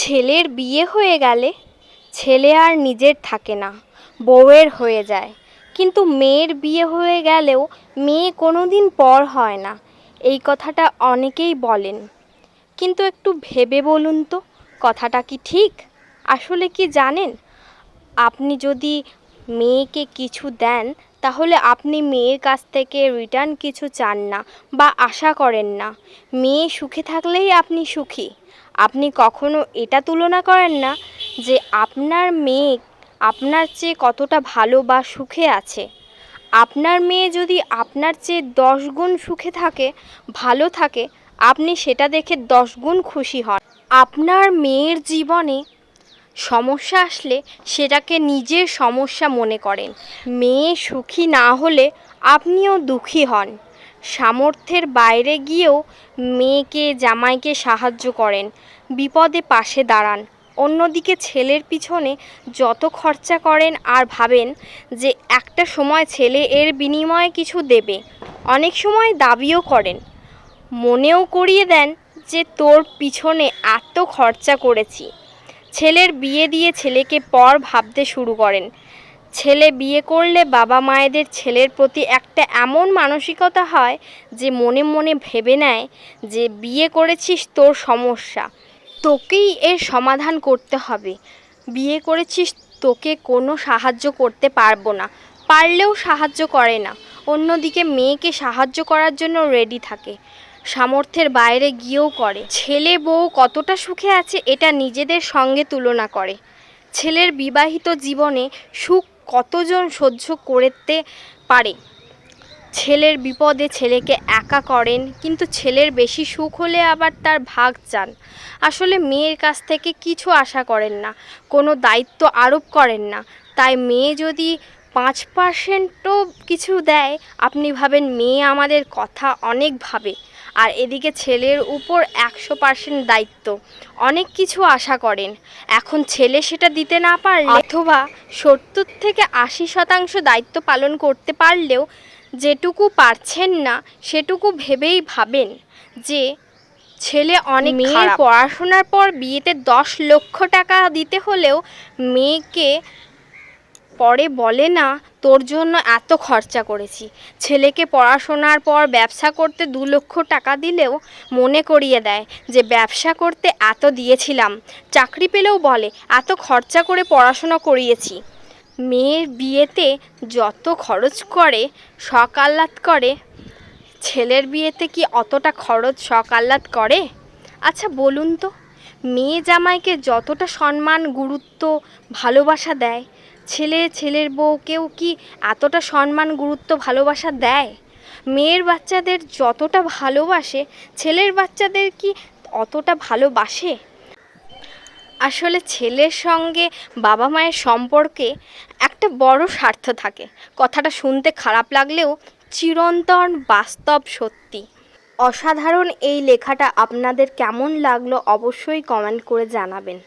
ছেলের বিয়ে হয়ে গেলে ছেলে আর নিজের থাকে না, বউয়ের হয়ে যায়। কিন্তু মেয়ের বিয়ে হয়ে গেলেও মেয়ে কোনো দিন পর হয় না, এই কথাটা অনেকেই বলেন। কিন্তু একটু ভেবে বলুন তো, কথাটা কি ঠিক? আসলে কি জানেন? আপনি যদি মেয়েকে কিছু দেন তাহলে আপনি মেয়ের কাছ থেকে রিটার্ন কিছু চান না বা আশা করেন না। মেয়ে সুখে থাকলেই আপনি সুখী। আপনি কখনো এটা তুলনা করেন না যে আপনার মেয়ে আপনার চেয়ে কতটা ভালো বা সুখে আছে। আপনার মেয়ে যদি আপনার চেয়ে দশ গুণ সুখে থাকে, ভালো থাকে, আপনি সেটা দেখে দশ গুণ খুশি হন। আপনার মেয়ের জীবনে সমস্যা আসলে সেটাকে নিজের সমস্যা মনে করেন। মেয়ে সুখী না হলে আপনিও দুঃখী হন। সামর্থ্যের বাইরে গিয়েও মেয়েকে, জামাইকে সাহায্য করেন। বিপদে পাশে দাঁড়ান। অন্যদিকে ছেলের পিছনে যত খরচা করেন আর ভাবেন যে একটা সময় ছেলে এর বিনিময়ে কিছু দেবে, অনেক সময় দাবিও করেন। মনেও করিয়ে দেন যে তোর পিছনে এত খরচা করেছি। ছেলের বিয়ে দিয়ে ছেলেকে পর ভাবতে শুরু করেন। ছেলে বিয়ে করলে বাবা মায়েদের ছেলের প্রতি একটা এমন মানসিকতা হয় যে মনে মনে ভেবে নেয় যে বিয়ে করেছিস তোর সমস্যা, তোকেই এর সমাধান করতে হবে। বিয়ে করেছিস তোকে কোনো সাহায্য করতে পারব না, পারলেও সাহায্য করে না। অন্যদিকে মেয়েকে সাহায্য করার জন্য রেডি থাকে। সামর্থ্যের বাইরে গিয়েও করে। ছেলে বউ কতটা সুখে আছে এটা নিজেদের সঙ্গে তুলনা করে। ছেলের বিবাহিত জীবনে সুখ কতজন সহ্য করতে পারে? ছেলের বিপদে ছেলেকে একা করেন, কিন্তু ছেলের বেশি সুখ হলে আবার তার ভাগ চান। আসলে মেয়ের কাছ থেকে কিছু আশা করেন না, কোনো দায়িত্ব আরোপ করেন না। তাই মেয়ে যদি পাঁচ পার্সেন্টও কিছু দেয়, আপনি ভাবেন মেয়ে আমাদের কথা অনেক ভাবে। আর এদিকে ছেলের উপর একশো পার্সেন্ট দায়িত্ব। অনেক কিছু আশা করেন। এখন ছেলে সেটা দিতে না পারলে অথবা সত্তর থেকে আশি শতাংশ দায়িত্ব পালন করতে পারলেও যেটুকু পারছেন না সেটুকু ভেবেই ভাবেন যে ছেলে অনেক মেয়ের পড়াশোনার পর বিয়েতে দশ লক্ষ টাকা দিতে হলেও মেয়েকে পরে বলে, না, তোর জন্য এত খরচা করেছি। ছেলেকে পড়াশোনার পর ব্যবসা করতে দু লক্ষ টাকা দিলেও মনে করিয়ে দেয় যে ব্যবসা করতে এত দিয়েছিলাম। চাকরি পেলেও বলে, এত খরচা করে পড়াশোনা করিয়েছি। মেয়ের বিয়েতে যত খরচ করে শখ আহ্লাদ করে। ছেলের বিয়েতে কি অতটা খরচ শখ আহ্লাদ করে? আচ্ছা বলুন তো, মেয়ে জামাইকে যতটা সম্মান, গুরুত্ব, ভালোবাসা দেয় ছেলে, ছেলের বউকেও কি এতটা সম্মান, গুরুত্ব, ভালোবাসা দেয়? মেয়ের বাচ্চাদের যতটা ভালোবাসে, ছেলের বাচ্চাদের কি অতটা ভালোবাসে? আসলে ছেলের সঙ্গে বাবা মায়ের সম্পর্কে একটা বড় স্বার্থ থাকে। কথাটা শুনতে খারাপ লাগলেও চিরন্তন বাস্তব সত্যি। অসাধারণ এই লেখাটা আপনাদের কেমন লাগল অবশ্যই কমেন্ট করে জানাবেন।